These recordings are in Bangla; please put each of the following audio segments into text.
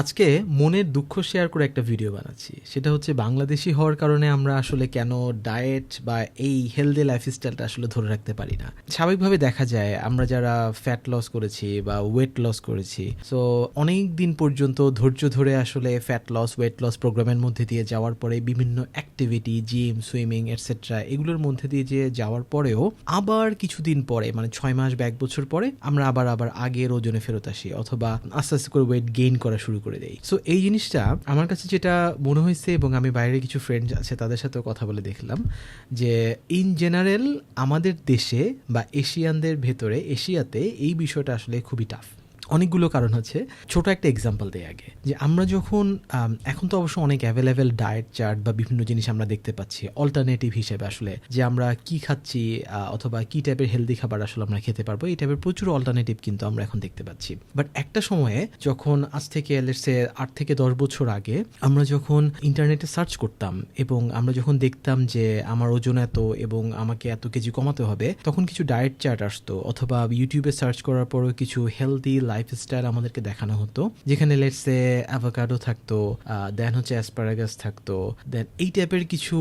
আজকে মনের দুঃখ শেয়ার করে একটা ভিডিও বানাচ্ছি। সেটা হচ্ছে বাংলাদেশি হওয়ার কারণে আমরা আসলে কেন ডায়েট বা এই হেলদি লাইফস্টাইলটা আসলে ধরে রাখতে পারি না। স্বাভাবিকভাবে দেখা যায়, আমরা যারা ফ্যাট লস করেছি বা ওয়েট লস করেছি সো অনেক দিন পর্যন্ত ধৈর্য ধরে আসলে ফ্যাট লস ওয়েট লস প্রোগ্রামের মধ্যে দিয়ে যাওয়ার পরে বিভিন্ন অ্যাক্টিভিটি জিম সুইমিং এটসেট্রা এগুলোর মধ্যে দিয়ে যে যাওয়ার পরেও আবার কিছুদিন পরে মানে ছয় মাস বা এক বছর পরে, আমরা আবার আবার আগের ওজনে ফেরত আসি। অথবা আস্তে আস্তে করে ওয়েট গেইন করা শুরু করে দেয় সো এই জিনিসটা আমার কাছে যেটা মনে হয়েছে এবং আমি বাইরে কিছু ফ্রেন্ড আছে তাদের সাথেও কথা বলে দেখলাম যে ইন জেনারেল আমাদের দেশে বা এশিয়ানদের ভেতরে, এশিয়াতে এই বিষয়টা আসলে খুবই টাফ অনেকগুলো কারণ হচ্ছে। ছোট একটা এক্সাম্পল দেয় আগে, যে আমরা যখন এখন তো অবশ্য অনেক অ্যাভেলেবেল ডায়েট চার্ট বা বিভিন্ন জিনিস আমরা দেখতে পাচ্ছি অল্টারনেটিভ হিসেবে আসলে, যে আমরা কি খাচ্ছি অথবা কি টাইপের হেলদি খাবার আসলে আমরা খেতে পারব, এই টাইপের প্রচুর অল্টারনেটিভ কিন্তু আমরা এখন দেখতে পাচ্ছি। বাট একটা সময়ে যখন আজ থেকে লেটসে আট থেকে দশ বছর আগে, আমরা যখন ইন্টারনেটে সার্চ করতাম এবং আমরা যখন দেখতাম যে আমার ওজন এত এবং আমাকে এত কেজি কমাতে হবে, তখন কিছু ডায়েট চার্ট আসতো, অথবা ইউটিউবে সার্চ করার পরও কিছু হেলদি লাইফস্টাইল আমাদেরকে দেখানো হতো, যেখানে লেটসে অ্যাভোকাডো থাকতো দেন হচ্ছে অ্যাসপারাগাস থাকতো দেন এই টাইপের কিছু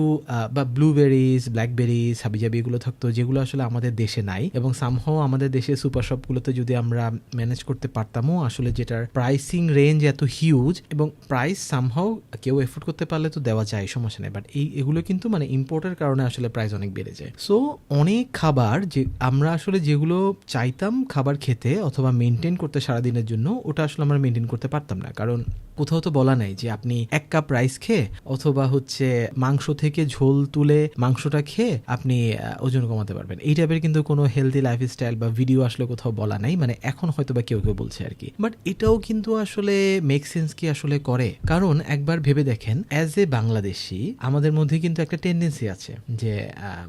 বা ব্লুবেরিজ ব্ল্যাকবেরিজ হাবিজাবি এগুলো থাকতো, যেগুলো আসলে আমাদের দেশে নাই এবং সামহাও আমাদের দেশে সুপার শপগুলোতে যদি আমরা ম্যানেজ করতে পারতামও, আসলে যেটার প্রাইসিং রেঞ্জ এত হিউজ এবং প্রাইস সামহাও কেউ এফোর্ড করতে পারলে তো দেওয়া যায়, সমস্যা নেই বাট এই, এগুলো কিন্তু মানে ইম্পোর্টের কারণে আসলে প্রাইস অনেক বেড়ে যায়। সো অনেক খাবার যে আমরা আসলে যেগুলো চাইতাম খাবার খেতে অথবা মেনটেন করতে সারাদিনের জন্য ওটা আসলে আমরা মেনটেন করতে পারতাম না। কারণ কোথাও তো বলা নাই যে আপনি এক কাপ রাইস খেয়ে অথবা হচ্ছে মাংস থেকে ঝোল তুলে মাংসটা খেয়ে আপনি ওজন কমাতে পারবেন। এই টাইপের কিন্তু কোনো হেলদি লাইফস্টাইল বা ভিডিও আসলে কোথাও বলা নাই। মানে এখন হয়তো বা কেউ কেউ বলছে আর কি। বাট এটাও কিন্তু আসলে মেক সেন্স কি আসলে করে? কারণ একবার ভেবে দেখেন অ্যাজ এ বাংলাদেশি, আমাদের মধ্যে কিন্তু একটা টেন্ডেন্সি আছে যে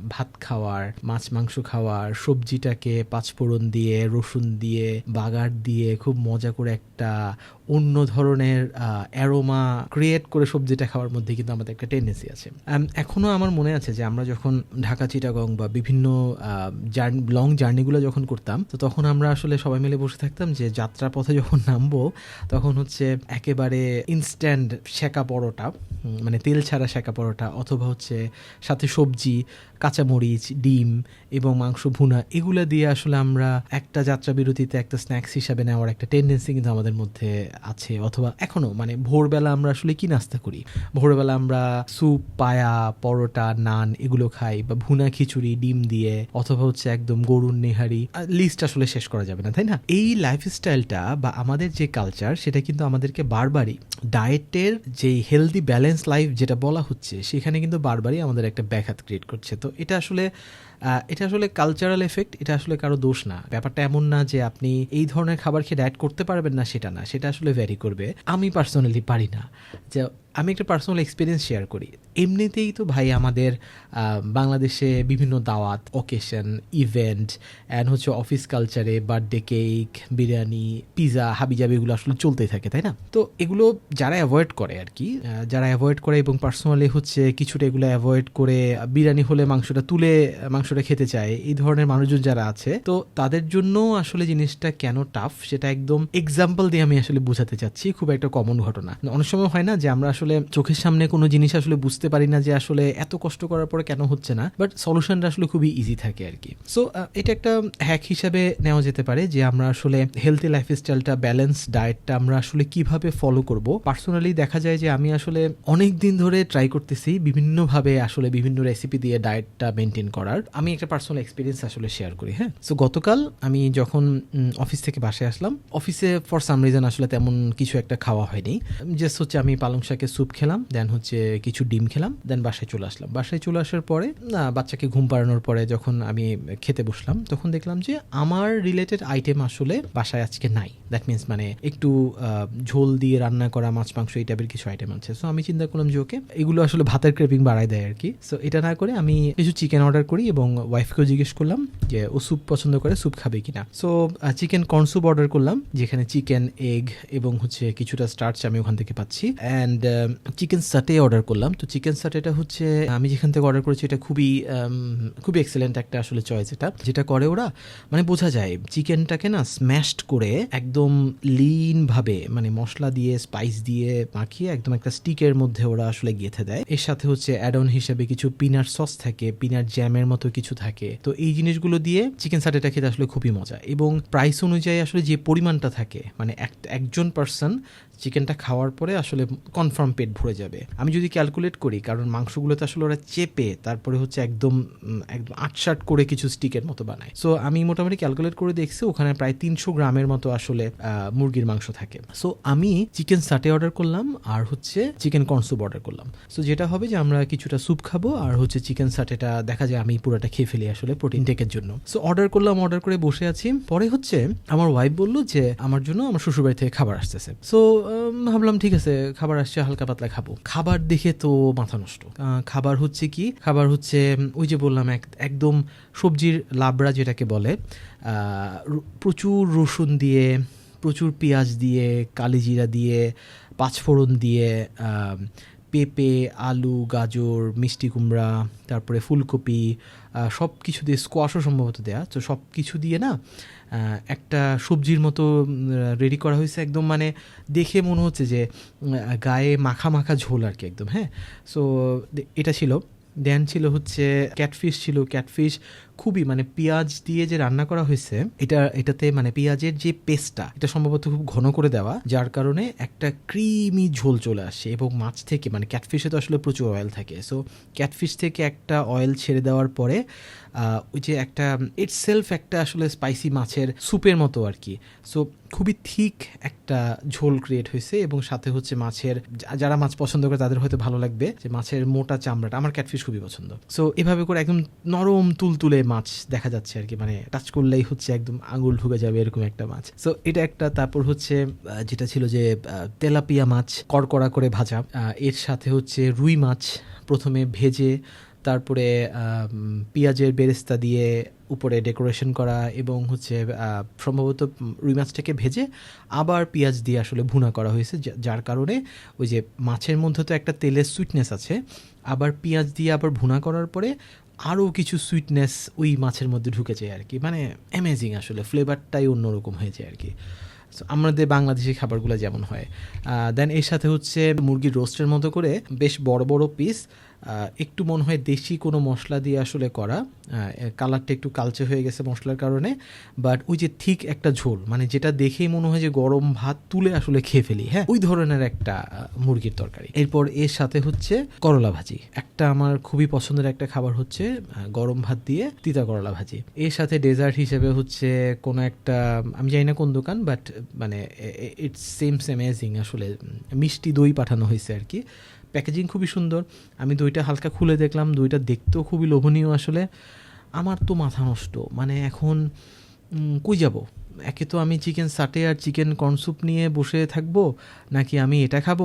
ভাত খাওয়ার, মাছ মাংস খাওয়ার, সবজিটাকে পাঁচফোড়ন দিয়ে, রসুন দিয়ে, বাগার দিয়ে খুব মজা করে একটা অন্য ধরনের অ্যারোমা ক্রিয়েট করে সবজিটা খাওয়ার মধ্যে কিন্তু আমাদের একটা টেন্ডেন্সি আছে। এখনও আমার মনে আছে যে আমরা যখন ঢাকা, চিটাগং বা বিভিন্ন লং জার্নিগুলো যখন করতাম, তো তখন আমরা আসলে সবাই মিলে বসে থাকতাম যে যাত্রা পথে যখন নামবো, তখন হচ্ছে একেবারে ইনস্ট্যান্ট শেকা পরোটা মানে তেল ছাড়া শেকা পরোটা অথবা হচ্ছে সাথে সবজি, কাঁচামরিচ, ডিম এবং মাংস ভুনা এগুলো দিয়ে আসলে আমরা একটা যাত্রা বিরতিতে একটা স্ন্যাক্স হিসাবে নেওয়ার একটা টেন্ডেন্সি কিন্তু আমাদের মধ্যে আছে অথবা এখনও মানে ভোরবেলা আমরা আসলে কি নাস্তা করি? ভোরবেলা আমরা স্যুপ, পায়া, পরোটা, নান এগুলো খাই বা ভুনা খিচুড়ি, ডিম দিয়ে অথবা হচ্ছে একদম গরুর নেহারি লিস্ট আসলে শেষ করা যাবে না, তাই না? এই লাইফস্টাইলটা বা আমাদের যে কালচার সেটা কিন্তু আমাদেরকে বারবারই ডায়েটের যে হেলদি ব্যালেন্স লাইফ যেটা বলা হচ্ছে, সেখানে কিন্তু বারবারই আমাদের একটা ব্যাঘাত ক্রিয়েট করছে। তো এটা আসলে এটা আসলে কালচারাল এফেক্ট এটা আসলে কারও দোষ না। ব্যাপারটা এমন না যে আপনি এই ধরনের খাবার খেয়ে ডায়েট করতে পারবেন না, সেটা না। সেটা আসলে ভ্যারি করবে আমি পার্সোনালি পারি না। যে আমি একটা পার্সোনাল এক্সপিরিয়েন্স শেয়ার করি। এমনিতেই তো ভাই আমাদের বাংলাদেশে বিভিন্ন দাওয়াত অকেশন ইভেন্ট অ্যান্ড হচ্ছে অফিস কালচারে বার্থডে কেক বিরিয়ানি পিৎজা হাবিজাবি এগুলো আসলে চলতেই থাকে, তাই না? তো এগুলো যারা অ্যাভয়েড করে আর কি যারা অ্যাভয়েড করে এবং পার্সোনালি হচ্ছে কিছুটা এগুলো অ্যাভয়েড করে বিরিয়ানি হলে মাংসটা তুলে, মাংসটা খেতে চায়, এই ধরনের মানুষজন যারা আছে, তো তাদের জন্য আসলে জিনিসটা কেন টাফ সেটা একদম এক্সাম্পল দিয়ে আমি আসলে বোঝাতে চাচ্ছি, খুব একটা কমন ঘটনা। অনেক সময় হয় না যে আমরা আসলে চোখের সামনে কোনো জিনিস আসলে বুঝতে পারি না যে আসলে এত কষ্ট করার পরে কেন হচ্ছে না। বাট সলিউশনটা আসলে খুবই ইজি থাকে আর কি। সো এটা একটা হ্যাক হিসাবে নেওয়া যেতে পারে যে আমরা আসলে হেলথি লাইফস্টাইলটা ব্যালেন্স ডায়েটটা আমরা আসলে কীভাবে ফলো করব। পার্সোনালি দেখা যায় যে আমি আসলে অনেক দিন ধরে ট্রাই করতেছি বিভিন্নভাবে আসলে বিভিন্ন রেসিপি দিয়ে ডায়েটটা মেনটেন করার। আমি একটা পার্সোনাল এক্সপিরিয়েন্স আসলে শেয়ার করি হ্যাঁ? সো গতকাল আমি যখন অফিস থেকে বাসায় আসলাম অফিসে ফর সাম রিজন আসলে তেমন কিছু একটা খাওয়া হয়নি। জাস্ট হচ্ছে আমি পালং শাকের স্যুপ খেলাম দেন হচ্ছে কিছু ডিম খেলাম দেন বাসায় চলে আসলাম। বাসায় চলে আসার পরে, না, বাচ্চাকে ঘুম পাড়ানোর পরে যখন আমি খেতে বসলাম, তখন দেখলাম যে আমার রিলেটেড আইটেম আসলে বাসায় আজকে নাই। দ্যাট মিনস মানে একটু ঝোল দিয়ে রান্না করা, মাছ, মাংস এই টাইপের কিছু আইটেম আছে। সো আমি চিন্তা করলাম যে ওকে এগুলো আসলে ভাতের ক্রেপিং বাড়ায় দেয় আর কি। সো এটা না করে আমি কিছু চিকেন অর্ডার করি এবং ওয়াইফকেও জিজ্ঞেস করলাম যে, ও স্যুপ পছন্দ করে স্যুপ খাবে কিনা? So chicken corn soup order করলাম, যেখানে চিকেন এগ এবং হচ্ছে কিছুটা স্টার্চ আমি ওখান থেকে পাচ্ছি। অ্যান্ড চিকেন সাটে অর্ডার করলাম। তো চিকেন সাটেটা হচ্ছে, আমি যেখান থেকে অর্ডার করেছি, এটা খুবই খুবই এক্সেলেন্ট একটা আসলে চয়েস এটা। যেটা করে ওরা মানে বোঝা যায় চিকেনটাকে না স্ম্যাশড করে একদম লিনভাবে মানে মশলা দিয়ে স্পাইস দিয়ে মাখিয়ে একদম একটা স্টিকের মধ্যে ওরা আসলে গেঁথে দেয়। এর সাথে হচ্ছে অ্যাড অন হিসেবে কিছু পিনাট সস থাকে পিনাট জ্যামের মতো কিছু থাকে। তো এই জিনিসগুলো দিয়ে চিকেন সাটেটা খেতে আসলে খুবই মজা। এবং প্রাইস অনুযায়ী আসলে যে পরিমাণটা থাকে মানে এক- একজন পার্সন চিকেনটা খাওয়ার পরে আসলে কনফার্ম পেট ভরে যাবে। আমি যদি ক্যালকুলেট করি, কারণ মাংসগুলোতে আসলে ওরা চেপে, তারপরে হচ্ছে একদম একদম আটসাট করে কিছু স্টিকের মতো বানায়। সো আমি মোটামুটি ক্যালকুলেট করে দেখছি, ওখানে প্রায় তিনশো গ্রামের মতো আসলে মুরগির মাংস থাকে। সো আমি চিকেন সাটে অর্ডার করলাম, আর হচ্ছে চিকেন কর্ন স্যুপ অর্ডার করলাম। সো যেটা হবে যে আমরা কিছুটা স্যুপ খাব, আর হচ্ছে চিকেন সাটেটা দেখা যায় আমি পুরোটা খেয়ে ফেলি আসলে প্রোটিন টেকের জন্য। সো অর্ডার করলাম অর্ডার করে বসে আছি। পরে হচ্ছে, আমার ওয়াইফ বলল যে, আমার জন্য আমার শ্বশুরবাড়ি থেকে খাবার আসতেছে। সো ভাবলাম ঠিক আছে, খাবার আসছে, হালকা পাতলা খাব। খাবার দেখে তো মাথা নষ্ট। খাবার হচ্ছে কি? খাবার হচ্ছে, ওই যে বললাম, এক, একদম সবজির লাবড়া যেটাকে বলে প্রচুর রসুন দিয়ে, প্রচুর পেঁয়াজ দিয়ে কালিজিরা দিয়ে, পাঁচফোড়ন দিয়ে পেঁপে, আলু, গাজর, মিষ্টি কুমড়া, তারপরে ফুলকপি সব কিছু দিয়ে স্কোয়াশও সম্ভবত দেয়া। তো সব কিছু দিয়ে না একটা সবজির মতো রেডি করা হয়েছে একদম মানে দেখে মনে হচ্ছে যে গায়ে মাখা মাখা ঝোল আর কি একদম হ্যাঁ? সো এটা ছিল। দেন ছিল হচ্ছে ক্যাটফিশ ছিল। ক্যাটফিশ খুবই মানে পেঁয়াজ দিয়ে যে রান্না করা হয়েছে, এটা, এটাতে মানে পেঁয়াজের যে পেস্টটা, এটা সম্ভবত খুব ঘন করে দেওয়া, যার কারণে একটা ক্রিমি ঝোল চলে আসে এবং মাছ থেকে মানে ক্যাটফিশে তো আসলে প্রচুর অয়েল থাকে। সো ক্যাটফিশ থেকে একটা অয়েল ছেড়ে দেওয়ার পরে ওই যে একটা ইটস সেলফ একটা আসলে স্পাইসি মাছের স্যুপের মতো আর কি সো খুবই থিক একটা ঝোল ক্রিয়েট হয়েছে এবং সাথে হচ্ছে মাছের যারা মাছ পছন্দ করে তাদের হয়তো ভালো লাগবে, যে মাছের মোটা চামড়াটা। আমার ক্যাটফিশ খুবই পছন্দ। সো এভাবে করে একদম নরম, তুলতুলে মাছ দেখা যাচ্ছে আর কি মানে টাচ করলেই হচ্ছে একদম আঙুল ঢুকে যাবে এরকম একটা মাছ। সো এটা একটা, তারপর হচ্ছে যেটা ছিল যে তেলাপিয়া মাছ কড়কড়া করে ভাজা। এর সাথে হচ্ছে রুই মাছ প্রথমে ভেজে, তারপরে পেঁয়াজের বেরেস্তা দিয়ে উপরে ডেকোরেশন করা এবং হচ্ছে সম্ভবত রুই মাছটাকে ভেজে আবার পেঁয়াজ দিয়ে আসলে ভুনা করা হয়েছে। যার কারণে ওই যে মাছের মধ্যে তো একটা তেলের সুইটনেস আছে। আবার পেঁয়াজ দিয়ে আবার ভুনা করার পরে আরও কিছু সুইটনেস ওই মাছের মধ্যে ঢুকে যায় আর কি। মানে অ্যামেজিং আসলে ফ্লেভারটাই অন্যরকম হয়ে যায় আর কি। আমাদের বাংলাদেশি খাবারগুলো যেমন হয়। দেন এর সাথে হচ্ছে মুরগির রোস্টের মতো করে বেশ বড় বড় পিস একটু মনে হয় দেশি কোনো মশলা দিয়ে আসলে করা। কালারটা একটু কালচে হয়ে গেছে মশলার কারণে। বাট ওই যে ঠিক একটা ঝোল মানে যেটা দেখেই মনে হয় যে গরম ভাত তুলে আসলে খেয়ে ফেলি হ্যাঁ? ওই ধরনের একটা মুরগির তরকারি। এরপর এর সাথে হচ্ছে করলা ভাজি। একটা আমার খুবই পছন্দের একটা খাবার হচ্ছে গরম ভাত দিয়ে তিতা করলা ভাজি। এর সাথে ডেজার্ট হিসেবে হচ্ছে কোনো একটা, আমি জানি না কোন দোকান বাট মানে ইটস সেমস অ্যামেজিং আসলে মিষ্টি দই পাঠানো হয়েছে আর কি। প্যাকেজিং খুবই সুন্দর। আমি দইটা হালকা খুলে দেখলাম, দইটা দেখতেও খুবই লোভনীয় আসলে। আমার তো মাথা নষ্ট। মানে এখন কই যাব? একে তো আমি চিকেন সাটে আর চিকেন কর্নস্যুপ নিয়ে বসে থাকব, নাকি আমি এটা খাব?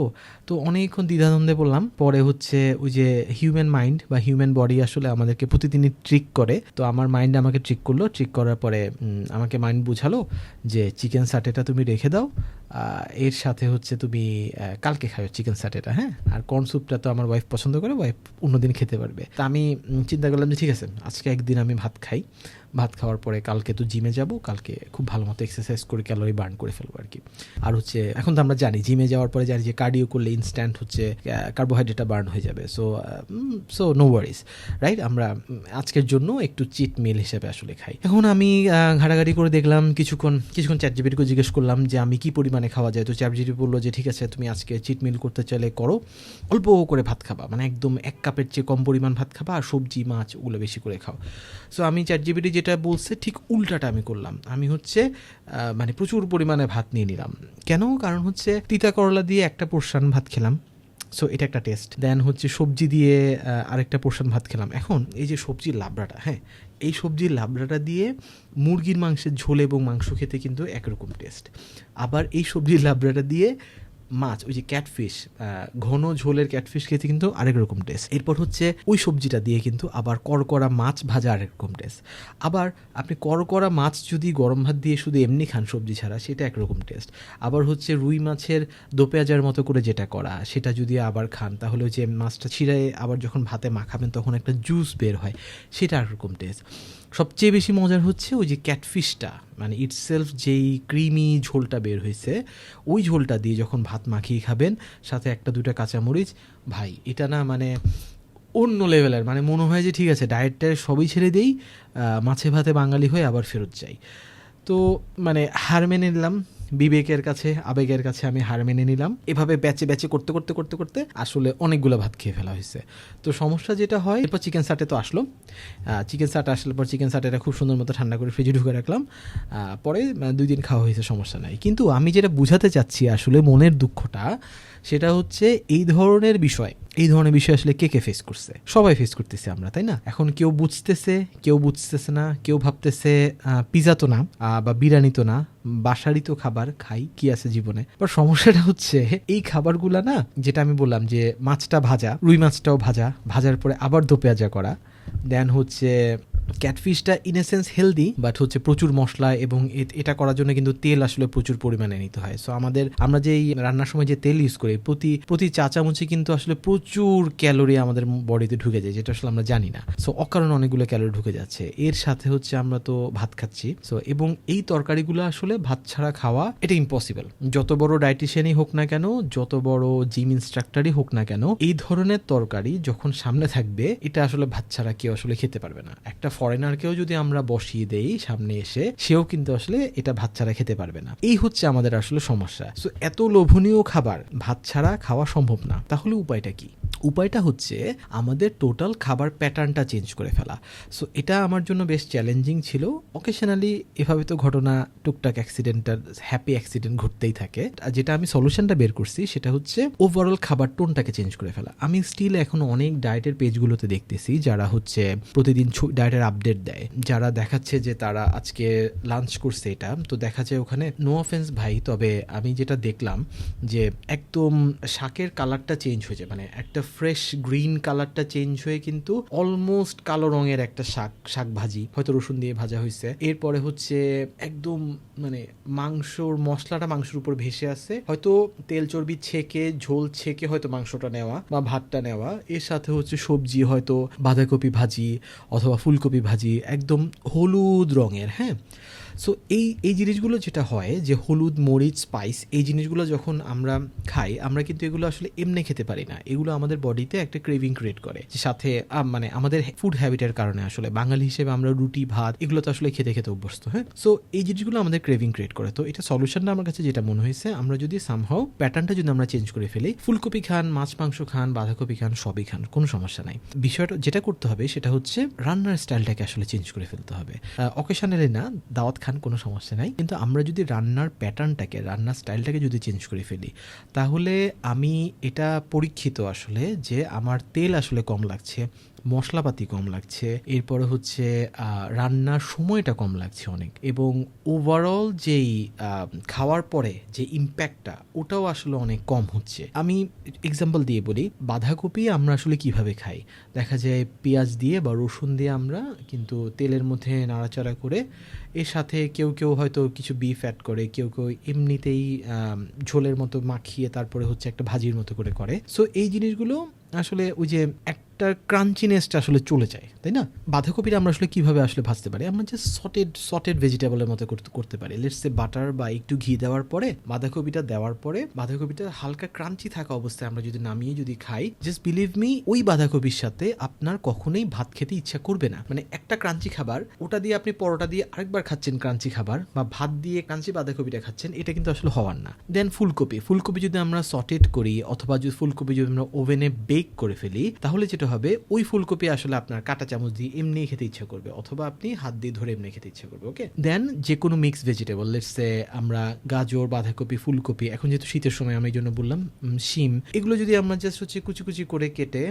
তো অনেকক্ষণ দ্বিধাদ্বন্দ্বে বললাম পরে হচ্ছে ওই যে হিউম্যান মাইন্ড বা হিউম্যান বডি আসলে আমাদেরকে প্রতিদিনই ট্রিক করে। তো আমার মাইন্ড আমাকে ট্রিক করল। ট্রিক করার পরে আমাকে মাইন্ড বুঝালো যে চিকেন সাটেটা তুমি রেখে দাও। এর সাথে হচ্ছে তুমি কালকে খাবে চিকেন সাটেটা হ্যাঁ? আর কর্ন স্যুপটা তো আমার ওয়াইফ পছন্দ করে ওয়াইফ অন্যদিন খেতে পারবে। তা আমি চিন্তা করলাম যে ঠিক আছে, আজকে একদিন আমি ভাত খাই। ভাত খাওয়ার পরে কালকে তো জিমে যাব, কালকে খুব ভালো মতো এক্সারসাইজ করে ক্যালোরি বার্ন করে ফেলব আর কি। আর হচ্ছে, এখন তো আমরা জানি জিমে যাওয়ার পরে জানি যে কার্ডিও করলে ইনস্ট্যান্ট হচ্ছে কার্বোহাইড্রেটটা বার্ন হয়ে যাবে। So so no worries right আমরা আজকের জন্য একটু চিট মিল হিসেবে আসলে খাই। এখন আমি ঘাটাঘাটি করে দেখলাম, কিছুক্ষণ কিছুক্ষণ চ্যাট জিবিটিকে জিজ্ঞেস করলাম যে আমি কি পরিমাণে খাওয়া যায়? তো চ্যাট জিবি বলল যে, ঠিক আছে, তুমি আজকে চিট মিল করতে চাইলে করো, অল্প করে ভাত খাবা মানে একদম এক কাপের চেয়ে কম পরিমাণ ভাত খাবা, আর সবজি, মাছ, ওগুলো বেশি করে খাও। সো আমি চ্যাট জিবিটি যেটা বলছে, ঠিক উল্টাটা আমি করলাম। আমি হচ্ছে মানে প্রচুর পরিমাণে ভাত নিয়ে নিলাম। কেন? কারণ হচ্ছে তিতা করলা দিয়ে একটা পোর্শন ভাত খেলাম। সো এটা একটা টেস্ট দেন হচ্ছে সবজি দিয়ে আরেকটা পোর্শন ভাত খেলাম। এখন এই যে সবজির লাবড়াটা হ্যাঁ এই সবজির লাবড়াটা দিয়ে মুরগির মাংসের ঝোল এবং মাংস খেতে কিন্তু একরকম টেস্ট আবার এই সবজির লাবড়াটা দিয়ে মাছ, ওই যে ক্যাটফিশ ঘন ঝোলের ক্যাটফিশ খেতে কিন্তু আরেক রকম টেস্ট এরপর হচ্ছে ওই সবজিটা দিয়ে কিন্তু আবার করকরা মাছ ভাজা আরেক রকম টেস্ট আবার আপনি করকরা মাছ যদি গরম ভাত দিয়ে শুধু এমনি খান সবজি ছাড়া, সেটা একরকম টেস্ট আবার হচ্ছে রুই মাছের দো পেঁয়াজের মতো করে যেটা করা, সেটা যদি আবার খান, তাহলে যে মাছটা ছিঁড়ে আবার যখন ভাতে মাখাবেন, তখন একটা জুস বের হয়, সেটা একরকম টেস্ট সবচেয়ে বেশি মজার হচ্ছে ওই যে ক্যাটফিশটা মানে ইটসেলফ যেই ক্রিমি ঝোলটা বের হয়েছে, ওই ঝোলটা দিয়ে যখন ভাত মাখিয়ে খাবেন, সাথে একটা দুটা কাঁচামরিচ, ভাই, এটা না মানে অন্য লেভেলের মানে মনে হয় যে ঠিক আছে ডায়েটটা সবই ছেড়ে দিই মাছে ভাতে বাঙালি হয়ে আবার ফেরত যাই। তো মানে হার মেনে নিলাম বিবেকের কাছে, আবেগের কাছে আমি হার মেনে নিলাম। এভাবে ব্যাচে ব্যাচে করতে করতে করতে করতে আসলে অনেকগুলো ভাত খেয়ে ফেলা হয়েছে। তো সমস্যা যেটা হয়, এরপর চিকেন সাটে তো আসলো। চিকেন সাট আসলে পর চিকেন সাটেটা খুব সুন্দর মতো ঠান্ডা করে ফ্রিজে ঢুকে রাখলাম। পরে দুই দিন খাওয়া হয়েছে, সমস্যা নাই। কিন্তু আমি যেটা বুঝাতে চাচ্ছি আসলে মনের দুঃখটা, সেটা হচ্ছে এই ধরনের বিষয়, এই ধরনের বিষয় আসলে কে কে ফেস করছে? সবাই ফেস করতেছে আমরা, তাই না? এখন কেউ বুঝতেছে কেউ বুঝতেছে না, কেউ ভাবতেছে পিজা তো না বা বিরিয়ানি তো না বাসারই তো খাবার খাই, কি আছে জীবনে? বা সমস্যাটা হচ্ছে, এই খাবারগুলা না, যেটা আমি বললাম যে মাছটা ভাজা, রুই মাছটাও ভাজা, ভাজার পরে আবার দোপেয়াজা করা, দেন হচ্ছে ক্যাটফিশটা in a sense healthy but হচ্ছে প্রচুর মশলা এবং এটা করার জন্য কিন্তু তেল আসলে প্রচুর পরিমাণে নিতে হয়। সো আমাদের, আমরা যে রান্নার সময় যে তেল ইউজ করি, প্রতি প্রতি চা চামচে কিন্তু আসলে প্রচুর ক্যালোরি আমাদের বডিতে ঢুকে যায়, যেটা আসলে আমরা জানি না। সো অকারণে অনেকগুলো ক্যালোরি ঢুকে যাচ্ছে। এর সাথে হচ্ছে আমরা তো ভাত খাচ্ছি। সো এবং এই তরকারিগুলো আসলে ভাত ছাড়া খাওয়া, এটা ইম্পসিবল যত বড় ডায়েটিশিয়ানই হোক না কেন, যত বড় জিম ইনস্ট্রাক্টরই হোক না কেন, এই ধরনের তরকারি যখন সামনে থাকবে, এটা আসলে ভাত ছাড়া কেউ আসলে খেতে পারবে না। একটা ফরেনারকেও যদি আমরা বসিয়ে দেই সামনে এসে, সেও কিন্তু আসলে এটা ভাত ছাড়া খেতে পারবে না। এই হচ্ছে আমাদের আসলে সমস্যা। এত লোভনীয় খাবার ভাত ছাড়া খাওয়া সম্ভব না। তাহলে উপায়টা কি? উপায়টা হচ্ছে আমাদের টোটাল খাবার প্যাটার্নটা চেঞ্জ করে ফেলা। সো এটা আমার জন্য বেশ চ্যালেঞ্জিং ছিল। অকেশনালি এভাবে তো ঘটনা, টুকটাক অ্যাক্সিডেন্টাল হ্যাপি অ্যাক্সিডেন্ট ঘটতেই থাকে। আর যেটা আমি সলিউশনটা বের করছি, সেটা হচ্ছে ওভারঅল খাবার টোনটাকে চেঞ্জ করে ফেলা। আমি স্টিল এখন অনেক ডায়েটের পেজগুলোতে দেখতেছি, যারা হচ্ছে প্রতিদিন ডায়েটের আপডেট দেয়। যারা দেখাচ্ছে যে তারা আজকে লাঞ্চ করছে এটা, তো দেখা যায় ওখানে নো অফেন্স ভাই, তবে আমি যেটা দেখলাম যে একদম শাকের কালারটা চেঞ্জ হয়ে যায়। মানে একটা ফ্রেশ গ্রিন কালারটা চেঞ্জ হয়ে কিন্তু অলমোস্ট কালো রঙের একটা শাক শাক ভাজি হয়তো রসুন দিয়ে ভাজা হয়েছে। এরপরে হচ্ছে একদম মানে মাংসর, মশলাটা মাংসের উপর ভেসে আছে হয়তো তেল চর্বি ছেঁকে, ঝোল ছেঁকে হয়তো মাংসটা নেওয়া বা ভাতটা নেওয়া। এর সাথে হচ্ছে সবজি, হয়তো বাঁধাকপি ভাজি অথবা ফুলকপি ভাজি, একদম হলুদ রঙের হ্যাঁ? সো এই এই জিনিসগুলো যেটা হয় যে হলুদ, মরিচ স্পাইস এই জিনিসগুলো যখন আমরা খাই, আমরা কিন্তু এগুলো আসলে এমনি খেতে পারি না। এগুলো আমাদের বডিতে একটা ক্রেভিং ক্রিয়েট করে সাথে মানে আমাদের ফুড হ্যাবিটের কারণে আসলে। বাঙালি হিসেবে আমরা রুটি, ভাত এগুলো তো আসলে খেতে খেতে অভ্যস্ত হ্যাঁ? সো এই জিনিসগুলো আমাদের ক্রেভিং ক্রিয়েট করে। তো এটা সলিউশনটা আমার কাছে যেটা মনে হয়েছে, আমরা যদি সামহাও প্যাটার্নটা যদি আমরা চেঞ্জ করে ফেলি, ফুলকপি খান, মাছ, মাংস খান, বাঁধাকপি খান, সবই খান, কোনো সমস্যা নাই। বিষয়টা, যেটা করতে হবে সেটা হচ্ছে রান্নার স্টাইলটাকে আসলে চেঞ্জ করে ফেলতে হবে। অকেশনালি না, দাওয়াত খান, কোনো সমস্যা নাই। কিন্তু আমরা যদি রান্নার প্যাটার্নটাকে রান্নার স্টাইলটাকে যদি চেঞ্জ করে ফেলি, তাহলে আমি এটা পরীক্ষিত আসলে যে আমার তেল আসলে কম লাগছে, মশলাপাতি কম লাগছে, এরপরে হচ্ছে রান্নার সময়টা কম লাগছে অনেক। এবং ওভারঅল যেই খাওয়ার পরে যে ইম্প্যাক্টটা ওটাও আসলে অনেক কম হচ্ছে। আমি এক্সাম্পল দিয়ে বলি, বাঁধাকপি আমরা আসলে কীভাবে খাই? দেখা যায় পেঁয়াজ দিয়ে বা রসুন দিয়ে আমরা কিন্তু তেলের মধ্যে নাড়াচাড়া করে, এর সাথে কেউ কেউ হয়তো কিছু বিফ অ্যাড করে, কেউ কেউ এমনিতেই ঝোলের মতো মাখিয়ে তারপরে হচ্ছে একটা ভাজির মতো করে করে। সো এই জিনিসগুলো আসলে ওই যে একটা ক্রাঞ্চিনেসটা আসলে চলে যায়, তাই না? বাঁধাকপিটা আমরা আসলে কীভাবে আসলে ভাজতে পারি? আমরা যে সটেড সটেড ভেজিটেবলের মতো করতে পারি। লেটস সে বাটার বা একটু ঘি দেওয়ার পরে, বাঁধাকপিটা দেওয়ার পরে, বাঁধাকপিটা হালকা ক্রাঞ্চি থাকা অবস্থায় আমরা যদি নামিয়ে যদি খাই জাস্ট বিলিভ মি ওই বাঁধাকপির সাথে আপনার কখনোই ভাত খেতে ইচ্ছা করবে না। মানে একটা ক্রাঞ্চি খাবার, ওটা দিয়ে আপনি পরোটা দিয়ে আরেকবার খাচ্ছেন ক্রাঞ্চি খাবার বা ভাত দিয়ে ক্রাঞ্চি বাঁধাকপিটা খাচ্ছেন, এটা কিন্তু আসলে হওয়ার না। দেন ফুলকপি ফুলকপি যদি আমরা সটেড করি অথবা যদি ফুলকপি যদি আমরা ওভেনে বেক করে ফেলি, তাহলে যেটা হবে, ওই ফুলকপি আসলে আপনার কাঁটা চামচ দিয়ে এমনি খেতে ইচ্ছা করবে, অথবা আপনি হাত দিয়ে ধরে এমনি খেতে ইচ্ছা করবে ওকে দেন যে কোনো মিক্স ভেজিটেবল লেটসে আমরা গাজর, বাঁধাকপি, ফুলকপি, এখন যেহেতু শীতের সময় আমি এই জন্য বললাম শিম, এগুলো যদি আমরা জাস্ট হচ্ছে কুচি কুচি করে কেটে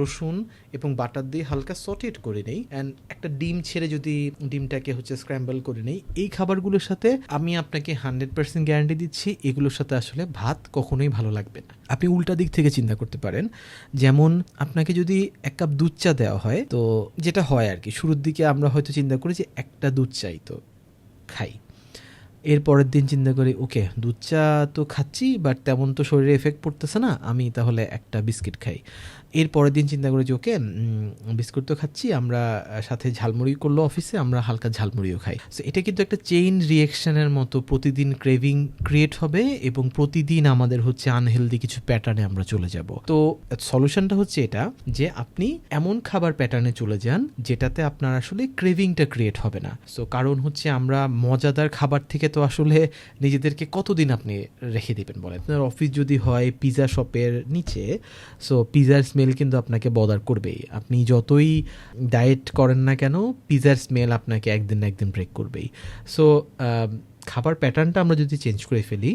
রসুন এবং বাটার দিয়ে হালকা সটেট করে নেই অ্যান্ড একটা ডিম ছেড়ে যদি ডিমটাকে হচ্ছে স্ক্র্যাম্বল করে নেই, এই খাবারগুলোর সাথে আমি আপনাকে হান্ড্রেড পার্সেন্ট গ্যারান্টি দিচ্ছি, এগুলোর সাথে আসলে ভাত কখনোই ভালো লাগবে না। আপনি উল্টা দিক থেকে চিন্তা করতে পারেন যেমন আপনাকে যদি এক কাপ দুধ চা দেওয়া হয়, তো যেটা হয় আর কি, শুরুর দিকে আমরা হয়তো চিন্তা করি যে একটা দুধ চাই তো খাই। এর পরের দিন চিন্তা করি, ওকে, দুধ চা তো খাচ্ছি বাট তেমন তো শরীরে এফেক্ট পড়তেছে না, আমি তাহলে একটা বিস্কিট খাই। এর পরের দিন চিন্তা করি যে, ওকে বিস্কুট তো খাচ্ছি, আমরা সাথে ঝালমুড়ি করল অফিসে, আমরা হালকা ঝালমুড়িও খাই। সো এটা কিন্তু একটা চেইন রিয়েকশনের মতো প্রতিদিন ক্রেভিং ক্রিয়েট হবে এবং প্রতিদিন আমাদের হচ্ছে আনহেলদি কিছু প্যাটার্নে আমরা চলে যাব। তো সলিউশনটা হচ্ছে এটা যে, আপনি এমন খাবার প্যাটার্নে চলে যান যেটাতে আপনার আসলে ক্রেভিংটা ক্রিয়েট হবে না। সো কারণ হচ্ছে আমরা মজাদার খাবার থেকে তো আসলে নিজেদেরকে কতদিন আপনি রেখে দিবেন বলেন? আপনার অফিস যদি হয় পিৎজা শপের নিচে সো পিৎজার স্মেল কিন্তু আপনাকে বদার করবেই। আপনি যতই ডায়েট করেন না কেন পিজার স্মেল আপনাকে একদিন না একদিন ব্রেক করবেই। সো খাবার প্যাটার্নটা আমরা যদি চেঞ্জ করে ফেলি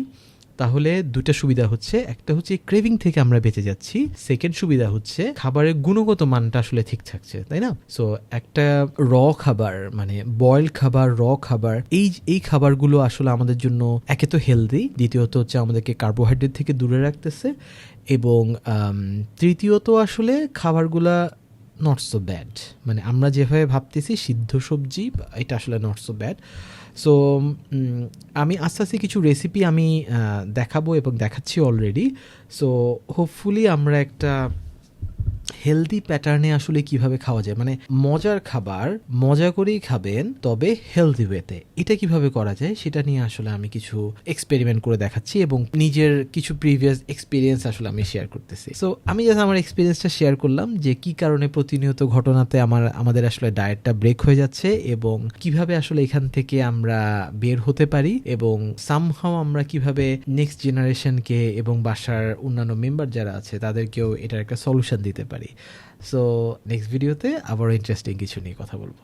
তাহলে দুইটা সুবিধা হচ্ছে। একটা হচ্ছে ক্রেভিং থেকে আমরা বেঁচে যাচ্ছি। সেকেন্ড সুবিধা হচ্ছে খাবারের গুণগত মানটা আসলে ঠিক থাকছে, তাই না? সো একটা র খাবার মানে বয়েল খাবার র খাবার, এই এই খাবারগুলো আসলে আমাদের জন্য একে তো হেলদি দ্বিতীয়ত হচ্ছে আমাদেরকে কার্বোহাইড্রেট থেকে দূরে রাখতেছে এবং তৃতীয়ত আসলে খাবারগুলা নট সো ব্যাড মানে আমরা যেভাবে ভাবতেছি, সিদ্ধ সবজি, এটা আসলে নট সো ব্যাড সো আমি আস্তে আস্তে কিছু রেসিপি আমি দেখাবো এবং দেখাচ্ছি অলরেডি সো হোপফুলি আমরা একটা হেলদি প্যাটার্নে আসলে কীভাবে খাওয়া যায়? মানে মজার খাবার মজা করেই খাবেন, তবে হেলদি ওয়েতে এটা কীভাবে করা যায় সেটা নিয়ে আসলে আমি কিছু এক্সপেরিমেন্ট করে দেখাচ্ছি এবং নিজের কিছু প্রিভিয়াস এক্সপিরিয়েন্স আসলে আমি শেয়ার করতেছি। সো আমি জাস্ট আমার এক্সপিরিয়েন্সটা শেয়ার করলাম যে কি কারণে প্রতিনিয়ত ঘটনাতে আমার, আমাদের আসলে ডায়েটটা ব্রেক হয়ে যাচ্ছে এবং কীভাবে আসলে এখান থেকে আমরা বের হতে পারি এবং সামহাও আমরা কীভাবে নেক্সট জেনারেশনকে এবং বাসার অন্যান্য মেম্বার যারা আছে, তাদেরকেও এটার একটা সলিউশন দিতে পারি। সো নেক্সট ভিডিওতে আবারও ইন্টারেস্টিং কিছু নিয়ে কথা বলব।